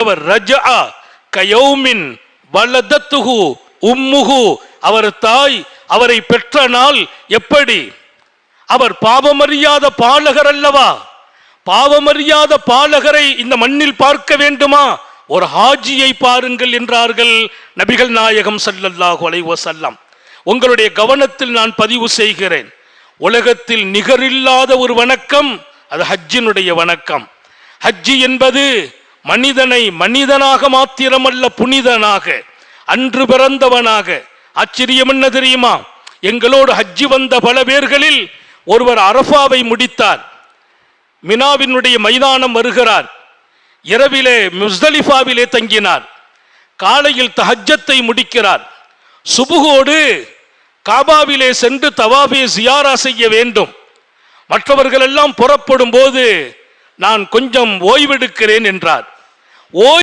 அவர் ரஜா அவர் தாய் அவரை பெற்ற நாள் எப்படி? அவர் பாவமறியாத பாலகர் அல்லவா? பாவமறியாத பாலகரை இந்த மண்ணில் பார்க்க வேண்டுமா? ஒரு ஹாஜியை பாருங்கள் என்றார்கள் நபிகள் நாயகம் சல்லல்லாஹு அலைவசல்லாம் உங்களுடைய கவனத்தில் நான் பதிவு செய்கிறேன். உலகத்தில் நிகரில்லாத ஒரு வணக்கம் அது ஹஜ்ஜினுடைய வணக்கம். ஹஜ்ஜி என்பது மனிதனை மனிதனாக மாத்திரமல்ல புனிதனாக அன்று பிறந்தவனாக. ஆச்சரியம் என்ன தெரியுமா? எங்களோடு ஹஜ்ஜி வந்த பல பேர்களில் ஒருவர் அரஃபாவை முடித்தார். மினாவினுடைய மைதானம் வருகிறார். இரவிலே முஸ்தலிஃபாவிலே தங்கினார். காலையில் தஹஜ்ஜத்தை முடிக்கிறார். சுபுகோடு காபாவிலே சென்று தவாபே ஜியாரா செய்ய வேண்டும். மற்றவர்கள் எல்லாம் புறப்படும் போது நான் கொஞ்சம் ஓய்வெடுக்கிறேன் என்றார். ஓய்